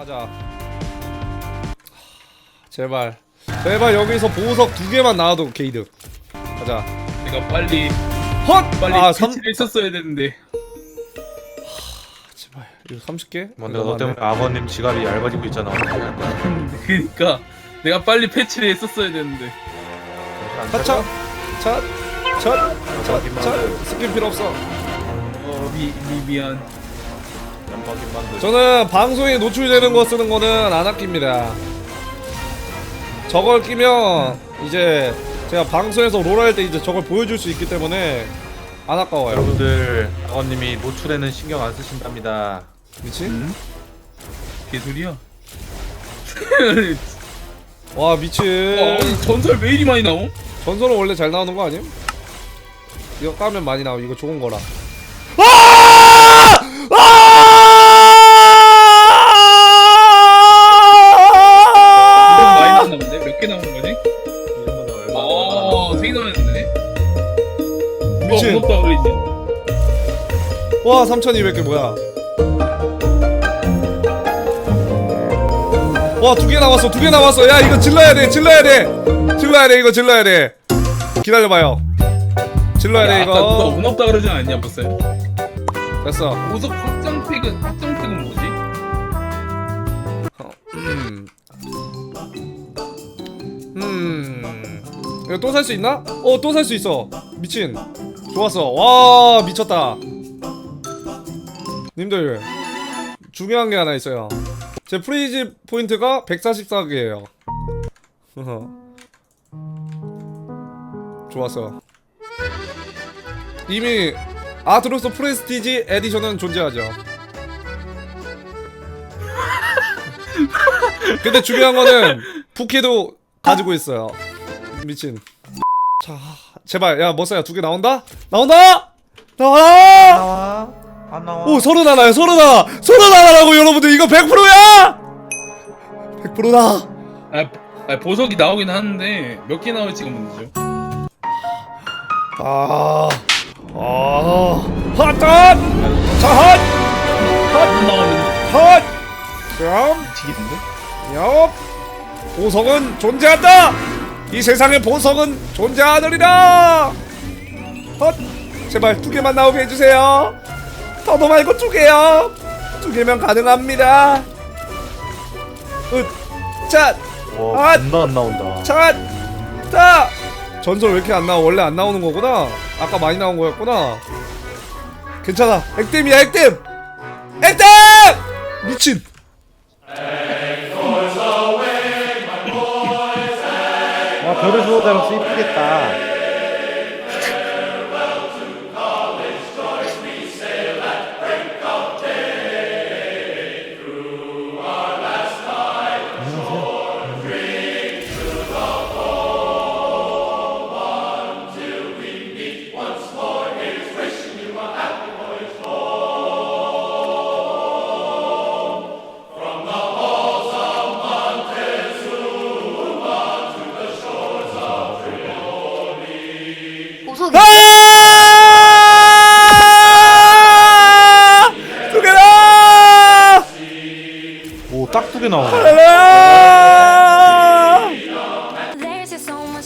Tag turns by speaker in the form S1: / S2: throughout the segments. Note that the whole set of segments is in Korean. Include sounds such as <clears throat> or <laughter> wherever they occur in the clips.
S1: 가자. 제발. 제발 여기서 보석 두 개만 나와도 게이드. 가자.
S2: 내가 빨리
S1: 헛!
S2: 빨리
S1: 아, 3
S2: 패치를 했었어야 되는데
S1: 제발. 이거 30개?
S3: 뭐 내가 너 때문에 아버님 지갑이 얇아지고 있잖아.
S2: 그니까 내가 빨리 패치를 했었어야 되는데
S1: 차차. 차. 차. 차. 차. 스킨 필요 없어.
S2: 어 미, 미, 미안.
S1: 저는 방송에 노출되는 거 쓰는 거는 안 아낍니다. 저걸 끼면 이제 제가 방송에서 롤 할 때 이제 저걸 보여줄 수 있기 때문에 안 아까워요.
S3: 여러분들 아버님이 노출에는 신경 안 쓰신답니다.
S1: 미친?
S2: 개소리야 <laughs>
S1: 와 미친.
S2: 어, 전설 왜 이리 많이 나옴?
S1: 전설은 원래 잘 나오는 거 아님? 이거 까면 많이 나오. 이거 좋은 거라. 와 3,200개 뭐야? 와 두개 남았어 두개 남았어 야 이거 질러야 돼 질러야 돼 질러야 돼 이거 질러야 돼 기다려봐요 질러야 돼
S2: 아까 누가
S1: 이거
S2: 무섭다 그러지 않았냐 벌써
S1: 됐어
S2: 보석 확장팩은 확장팩은 뭐지?
S1: 음. 음. 이거 또 살 수 있나? 어, 또 살 수 있어. 미친. 좋았어. 와, 미쳤다. 님들, 중요한 게 하나 있어요. 제 프리즈 포인트가 144개예요. <laughs> 좋았어. 이미 아트로스 프레스티지 에디션은 존재하죠. <laughs> 근데 중요한 거는 부캐도 가지고 있어요. 미친. 자, 제발 야 머싸야 두 개 나온다? 나온다? 나와!
S3: 나와. 안 나와.
S1: 오 서른 하나야 서른 하나 서른 하나라고 여러분들 이거 100%야! 100%다.
S2: 아, 아 보석이 나오긴 하는데 몇 개 나올지가 문제죠
S1: 아, 아, 핫핫, 자핫,
S2: 안 나오면
S1: 핫, 그럼
S2: 미치겠는데?
S1: 옆 보석은 존재한다. 이 세상에 보석은 존재하느리라. 헛 제발 두 개만 나오게 해주세요. 더도 말고 두 개요. 두 개면 가능합니다. 으,
S3: 와,
S1: 아!
S3: 겁나 안 나온다.
S1: 차, 차. 전설 왜 이렇게 안 나와? 원래 안 나오는 거구나. 아까 많이 나온 거였구나. 괜찮아. 액땜이야 액땜. 액땜. 미친.
S3: 와, 별의 수호자로서 이쁘겠다.
S1: 아! 두 개다!
S3: 오, 딱 두 개.
S1: 아!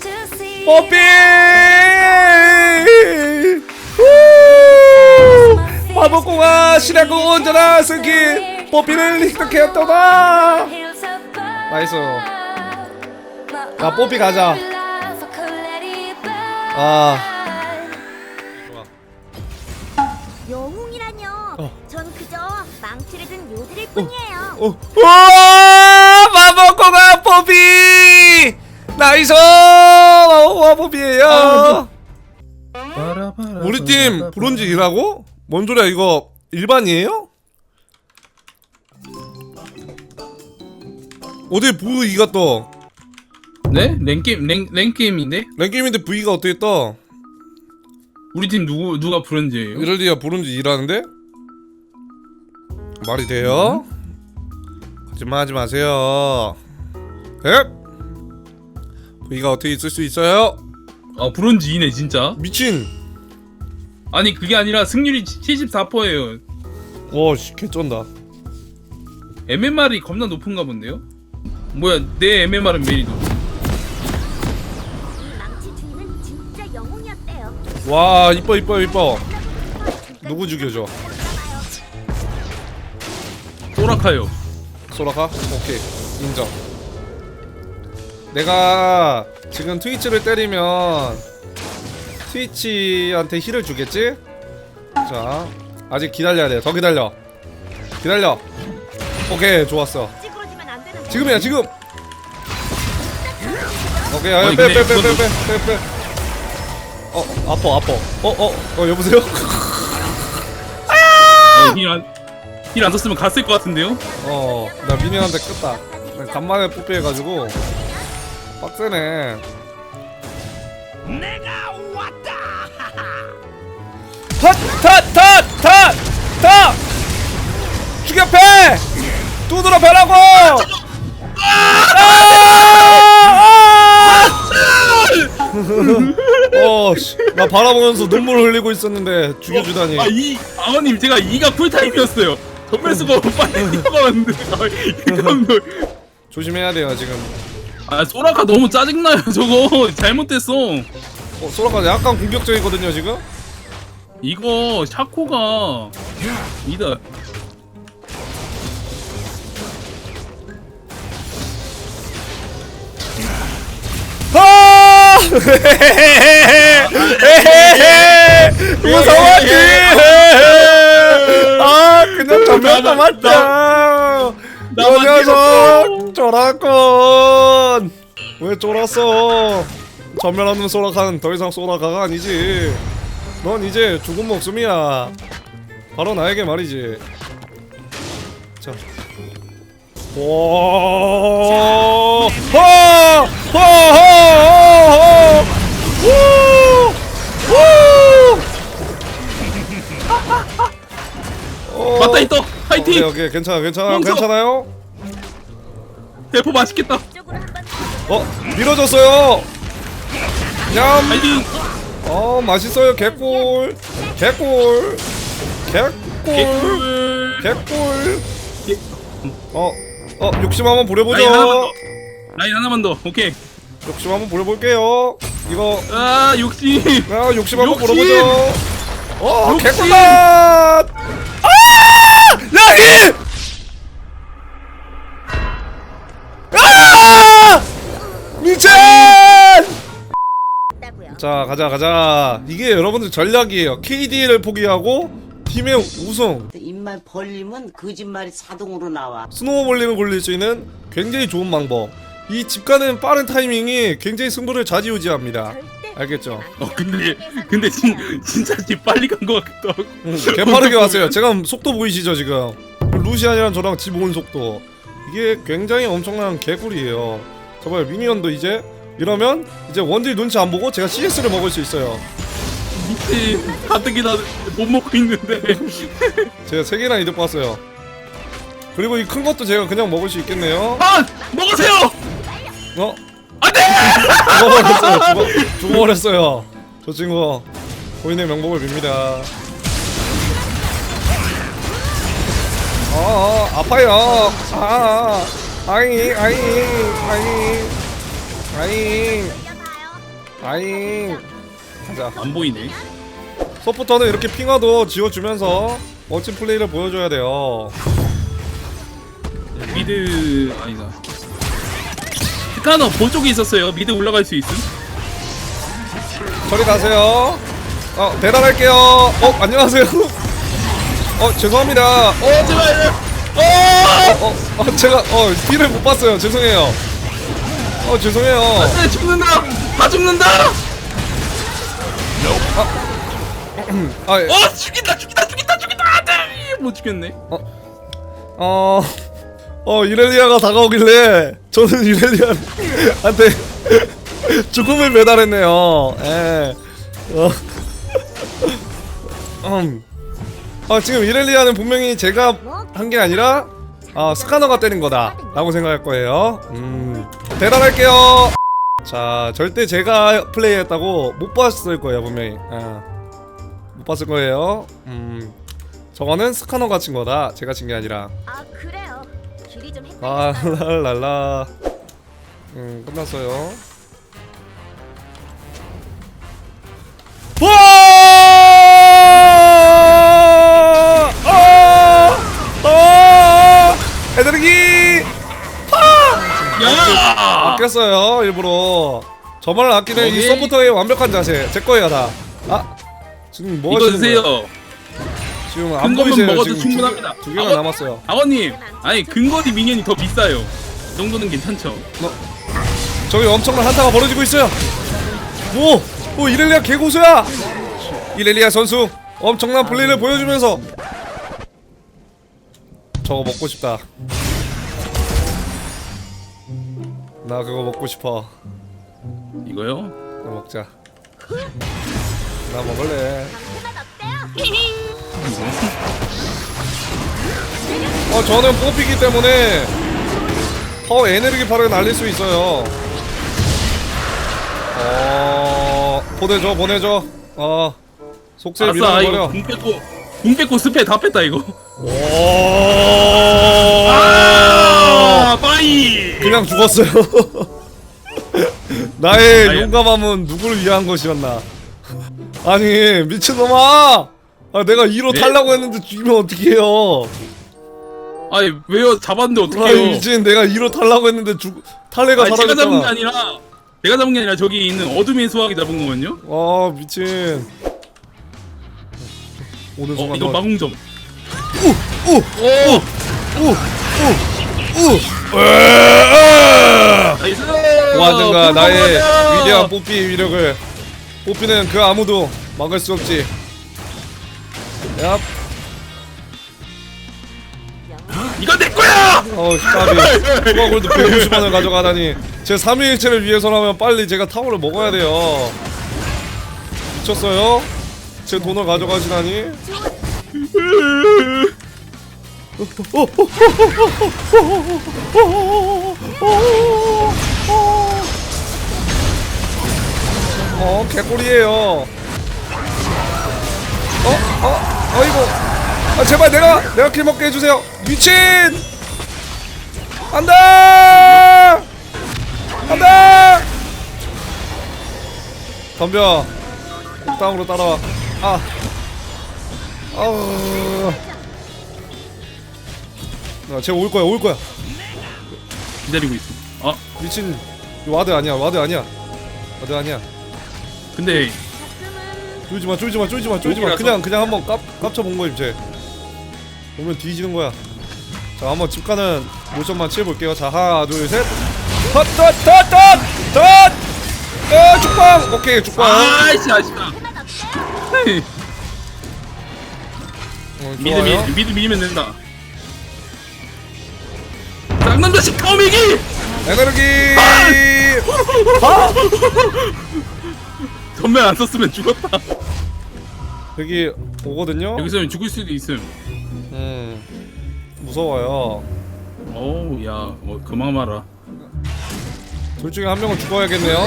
S4: To see
S1: 뽀삐! 우! 마법공화 실행공 온전한 승기 뽀삐를 획득했더라 나이스 야, 뽀삐 가자. 아
S5: 망치를 든 요들일 뿐이에요.
S1: 어. 우와 마법공화 뽀삐 나이스 뽀삐에요
S2: 아,
S1: 우리 팀 브론즈이라고? 뭔 소리야 이거 일반이에요? 어디 V가 떠?
S2: 네? 랭게임 랭, 랭게임인데?
S1: 랭게임인데 V가 어떻게 떠?
S2: 우리 팀 누구 누가 브론즈예요?
S1: 이럴 리가 브론즈 일하는데? 말이 돼요? 거짓말 하지 마세요. 에? V가 어떻게 있을 수 있어요?
S2: 아 브론즈 2네 진짜
S1: 미친.
S2: 아니 그게 아니라 승률이 74%예요
S1: 와, 씨, 개쩐다.
S2: MMR이 겁나 높은가 본데요? 뭐야 내 MMR은 메리
S5: 높이 망치 주인은 진짜 영웅이었대요.
S1: 와 이뻐 이뻐 이뻐 누구 죽여줘
S2: 소라카요.
S1: 소라카? 오케이. 인정. 내가 지금 트위치를 때리면 트위치한테 힐을 주겠지? 자 아직 기다려야 돼더 기다려. 기다려. 오케이 좋았어.
S5: 찌그러지면 안 되는
S1: 지금이야 지금. 오케이
S2: 아니, 근데
S1: 빼빼빼빼빼빼빼. 어 아파 아파. 어어 어, 여보세요?
S2: 어, 힐 안 썼으면 갔을 것 같은데요?
S1: 어 나 미니언한테 끄다. 나 간만에 뽀삐해가지고. 빡세네. 핫핫핫핫핫 죽여 패! 두드러 패라고! 어나 바라보면서 눈물 흘리고 있었는데 죽여주다니.
S2: 아 이 아버님 제가 이가 쿨타임이었어요 수가 빨리 뛰어가는데 이kam도
S1: 조심해야 돼요 지금
S2: 아 소라카 너무 짜증나요 저거 잘못됐어
S1: 어 소라카 약간 공격적이거든요 지금
S2: 이거 샤코가 이다
S1: 아! 무서워 전면 남았다. 이 녀석 쫄았군. 왜 쫄았어? 전면 없는 소라카는 더 이상 소라카가 아니지. 넌 이제 죽은 목숨이야. 바로 나에게 말이지. 자. 오, 호, 호, 호, 호, 후, 후. 오.
S2: 맞다 이떡
S1: 오케이
S2: 파이팅
S1: 오케이 괜찮아 괜찮아
S2: 멍청.
S1: 괜찮아요?
S2: 대포 맛있겠다
S5: 쪽으로 한번
S1: 어 밀어줬어요. 냠.
S2: 파이팅
S1: 어 맛있어요 개꿀 개꿀 개꿀
S2: 개꿀
S1: 개꿀.
S2: 개-
S1: 어어 욕심 한번.
S2: 라인 하나만 더 라인 하나만 더 오케이
S1: 욕심 한번 부려볼게요. 이거
S2: 아 욕심
S1: 야 욕심 한번
S2: 욕심!
S1: 부려보죠. 어
S2: 욕심!
S1: 개꿀맛. 아! 야 이! 아! 미친! 자 가자 가자. 이게 여러분들 전략이에요. KD를 포기하고 팀의 우승.
S6: 입만 벌리면 거짓말이 자동으로 나와.
S1: 스노우볼링을 굴릴 수 있는 굉장히 좋은 방법. 이 집 가는 빠른 타이밍이 굉장히 승부를 좌지우지합니다. 알겠죠?
S2: 어 근데 근데 진, 진짜 집 빨리 간 것 같기도 하고
S1: 음, 개빠르게 왔어요. 제가 속도 보이시죠 지금? 루시안이랑 저랑 집 온 속도 이게 굉장히 엄청난 개꿀이에요. 저봐요 미니언도 이제 이러면 이제 원딜 눈치 안 보고 제가 CS를 먹을 수 있어요.
S2: 밑에 가뜩이나 못 먹고 있는데
S1: 제가 세 개나 이득 봤어요. 그리고 이 큰 것도 제가 그냥 먹을 수 있겠네요.
S2: 아 먹으세요
S1: 어? 죽어버렸어요. 죽어, <laughs> 죽어버렸어요. 저 친구 고인의 명복을 빕니다. 어, 어 아파요. 아, 아잉, 아잉, 아잉, 아잉, 아잉. 가자.
S2: 안 보이네
S1: 서포터는 이렇게 핑화도 지워주면서 멋진 플레이를 보여줘야 돼요.
S2: 미드 아니다 본 쪽에 있었어요 미드 올라갈 수 있음
S1: 저리 가세요. 어, 배달할게요. 어, 안녕하세요. 어, 죄송합니다. 어,
S2: 어 제발 어
S1: 어, 어, 제가 어 딜을 못 봤어요. 죄송해요. 어, 죄송해요.
S2: 안돼 죽는다 다 죽는다 <clears throat>
S1: 아, 예.
S2: 어 죽인다 죽인다 죽인다 죽인다 안 돼 못 죽였네
S1: 어, 어 이렐리아가 다가오길래 저는 이렐리아한테 <laughs> 죽음을 배달했네요. 예. 어. <laughs> 음. 아 지금 이렐리아는 분명히 제가 한 게 아니라 아 스카너가 때린 거다라고 생각할 거예요. 음. 배달할게요. 자 절대 제가 플레이했다고 못 봤을 거예요 분명히. 아. 못 봤을 거예요. 음. 저거는 스카너가 친 거다. 제가 친 게 아니라.
S5: 아 그래 요. 둘이 좀.
S1: 아 랄랄라 음 끝났어요 와! 아! 아! 애들기
S2: 야!
S1: 아꼈어요 일부러 저만을 아끼는 이
S2: 오케이.
S1: 서포터의 완벽한 자세 제 거예요 다 아! 지금 뭐
S2: 이거
S1: 하시는
S2: 드세요.
S1: 지금
S2: 안큰 것만
S1: 보이세요
S2: 먹어도
S1: 지금
S2: 충분합니다.
S1: 두, 개, 두 개가
S2: 아버-
S1: 남았어요
S2: 아버님, 아니 근거리 미니언이 더 비싸요. 이 정도는 괜찮죠?
S1: 저기 엄청난 한타가 벌어지고 있어요. 오, 오 이렐리아 개고수야. 이렐리아 선수 엄청난 플레이를 보여주면서 저거 먹고 싶다. 나 그거 먹고 싶어.
S2: 이거요?
S1: 나 먹자. 나 먹을래. <laughs> 어 저는 뽑히기 때문에 더 에너지 파를 날릴 수 있어요. 어 보내줘 보내줘. 어 속세
S2: 아싸,
S1: 밀어버려.
S2: 이거 궁 뺏고 궁 뺏고 스페 다 뺐다 이거.
S1: 오.
S2: 아, 빠이.
S1: 그냥 죽었어요. <laughs> 나의
S2: 아니,
S1: 용감함은 누구를 위한 것이었나? <laughs> 아니 미친놈아! 아, 내가 2로
S2: 네?
S1: 탈라고 했는데 죽이면 어떡해요?
S2: 아니 왜요? 잡았는데
S1: 아
S2: 어떡해요?
S1: 미친 내가 2로 탈라고 했는데 죽 탈레가
S2: 아니 제가 잡은 게
S1: 사라졌잖아.
S2: 아니라 제가 잡은 게 아니라 저기 있는 어둠의 수학이 잡은 거거든요.
S1: 아 미친. 오는
S2: 어
S1: 순간
S2: 이거
S1: 너-
S2: 마궁점.
S1: 우!
S2: 오.
S1: 우! 우! 우!
S2: 나이스.
S1: 보았는가 나의
S2: 가자.
S1: 위대한 뽀삐의 위력을 뽀삐는 그 아무도 막을 수 없지 야
S2: 이거 내 거야.
S1: 어 까비. 추가 골드 150원을 가져가다니. 제 3위일체를 위해서라면 빨리 제가 타워를 먹어야 돼요. 미쳤어요? 제 돈을 가져가시다니? 어 개꿀이에요 어? 어? 어이구. 아 제발 내가 내가 킬 먹게 해주세요. 미친! 안돼 안돼 덤벼. 땅으로 따라와. 아. 아우. 쟤올 거야 올 거야.
S2: 기다리고 있어. 아
S1: 미친. 와드 아니야 와드 아니야. 와드 아니야.
S2: 근데
S1: 쫄지마 쫄지마 쫄지마 쫄지마. 그냥 그냥 한번 깝 깝쳐 본 거임 쟤. 오면 뒤지는 거야. 자 한번 집 가는 모션만 취해볼게요. 자 하나 둘셋. 헛헛헛헛헛! 어 죽방! 오케이 죽방.
S2: 아이씨 아쉽다.
S1: 어,
S2: 미드
S1: 좋아요.
S2: 미 미드 밀면 된다. 쌍남 자식 카오미기.
S1: 에너지
S2: 전면 안 썼으면 죽었다.
S1: 여기 오거든요
S2: 여기서는 죽을 수도 있음.
S1: 음 무서워요
S2: 어우 야, 어, 그만 말아.
S1: 둘 중에 한 명은 죽어야겠네요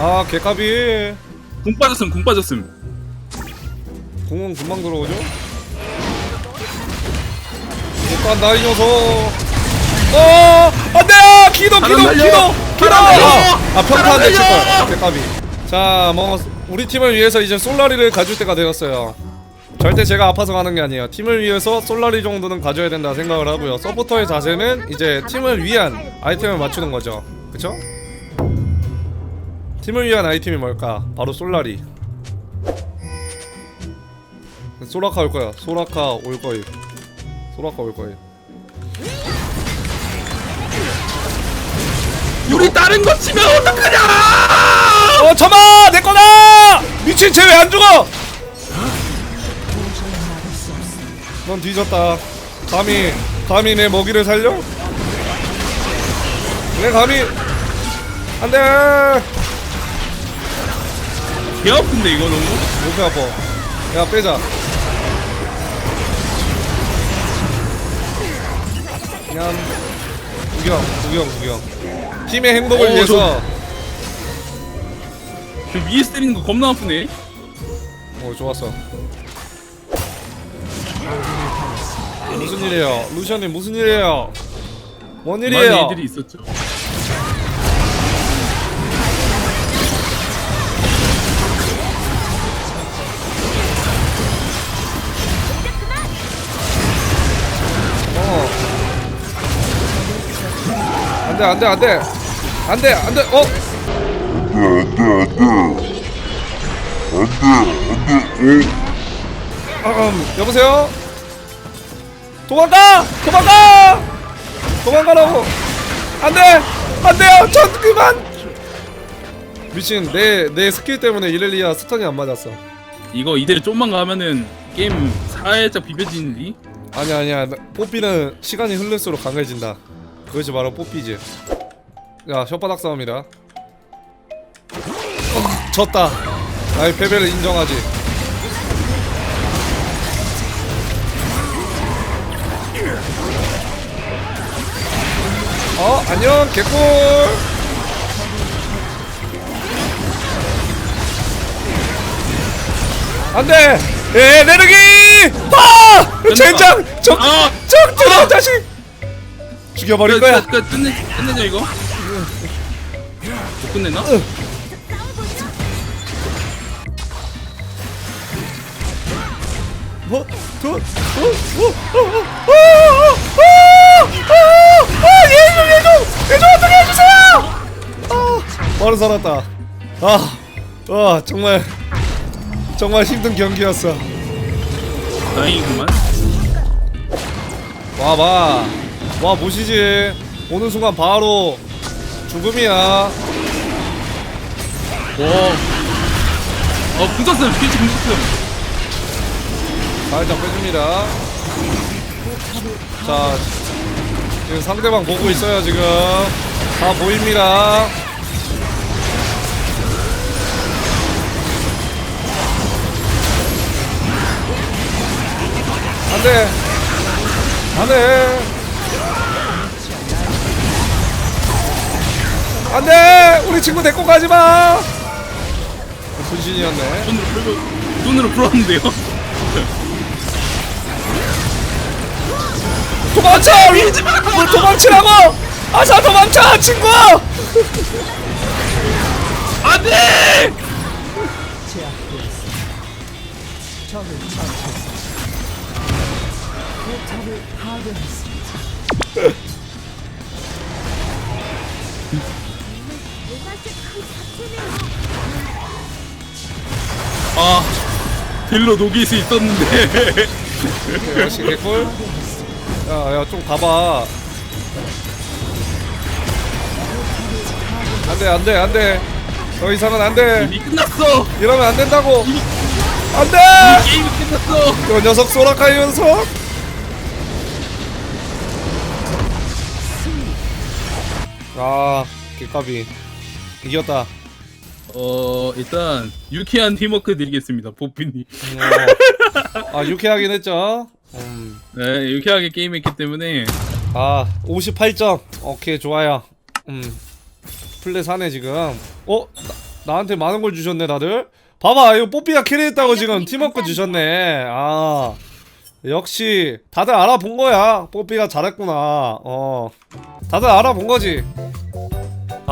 S1: 아 개까비
S2: 궁 빠졌음, 궁 빠졌음.
S1: 공은 금방 들어오죠? 못 간다 이 녀석 어 안돼 기도 기도
S2: 바람 날려!
S1: 기도 기도
S2: 바람 날려!
S1: 아, 아 평타 안돼
S2: 날려!
S1: 칠걸 개까비 자뭐 우리 팀을 위해서 이제 솔라리를 가질 때가 되었어요 절대 제가 아파서 가는 게 아니에요 팀을 위해서 솔라리 정도는 가져야 된다 생각을 하고요 서포터의 자세는 이제 팀을 위한 아이템을 맞추는 거죠 그쵸? 팀을 위한 아이템이 뭘까? 바로 솔라리 소라카 올 거야. 소라카 올 거임. 소라카 올 거임.
S2: 우리 다른 거 치면 어떡하냐?
S1: 어, 잠아! 내 거다! 미친 쟤 왜 안 죽어? 넌 뒤졌다. 감히 감히 내 먹이를 살려? 내 감히 안 돼.
S2: 개 아픈데 이거 너무.
S1: 목이 아파. 야, 빼자. 그냥 구경, 구경, 구경. 팀의 행복을
S2: 어,
S1: 위해서
S2: 저 위에서 때리는 거 겁나 아프네.
S1: 어 좋았어 무슨 일이에요? 루시언님 무슨 일이에요? 뭔
S2: 많은
S1: 일이에요?
S2: 일들이 있었죠.
S1: 안돼 안돼 안돼 안돼 안돼 어? 음, 여보세요? 도망가! 도망가! 도망가라고! 안돼! 안돼요! 전 그만! 미친 내 내 스킬 때문에 이렐리아 스턴이 안 맞았어.
S2: 이거 이대로 좀만 가면은 게임 살짝 비벼지는디?
S1: 아니야 아니야 나- 뽀삐는 시간이 흐를수록 강해진다 그것이 바로 뽀삐지 야 혓바닥 싸움이다. 어, 졌다. 나의 패배를 인정하지. 어 안녕 개꿀. 안돼. 에 내르기! 파 젠장! 적
S2: 아!
S1: 적 들어 자식 죽여버릴 거야
S2: 끝, 끝, 끝내, 끝내자 이거. 못 끝내나?
S1: 뭐? 더? 어? 어? 어? 어? 어? 어? 어? 예좀 예좀 예좀 어떻게 해주세요 아 바로 살았다 아, 와 정말 정말 힘든 경기였어
S2: 다행이구만.
S1: 와봐 와 보시지. 오는 순간 바로 죽음이야.
S2: 와. 어, 궁썼음. 필지 궁썼음.
S1: 살짝 빼줍니다. 자 지금 상대방 보고 있어요 지금. 다 보입니다. 안돼. 안돼 안돼 우리 친구 데리고 가지마 분신이었네
S2: 손으로 풀고, 손으로 풀었는데요. <laughs>
S1: 도망쳐! 뭐 도망치라고! 아사 도망쳐 친구! <laughs>
S2: 안돼! <laughs> 아, 딜로 녹일 수 있었는데.
S1: 역시 개꿀. 야야 좀 가봐. 안돼 안돼 안돼. 더 이상은 안돼.
S2: 이미 끝났어.
S1: 이러면 안 된다고. 안돼!
S2: 게임이 끝났어.
S1: 그 녀석 소라카이 녀석 아 개까비 이겼다
S2: 어, 일단 유쾌한 팀워크 드리겠습니다, 보피님.
S1: 어. 아 유쾌하긴 했죠? 음.
S2: 네, 유쾌하게 게임했기 때문에.
S1: 아 58점. 오케이 좋아요. 음. 플레 사네 지금. 어? 나, 나한테 많은 걸 주셨네 다들? 봐봐 이거 뽀삐가 캐리했다고 지금 팀워크 주셨네. 아. 역시 다들 알아본 거야. 뽀삐가 잘했구나. 어. 다들 알아본 거지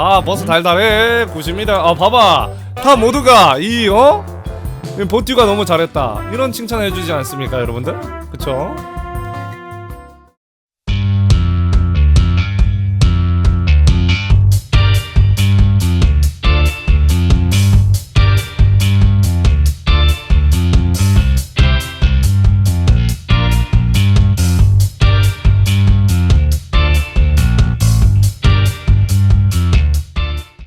S1: 아 버스 달달해 90m 아 봐봐. 다 모두가 이 어? 보띠가 너무 잘했다. 이런 칭찬 해주지 않습니까 여러분들? 그쵸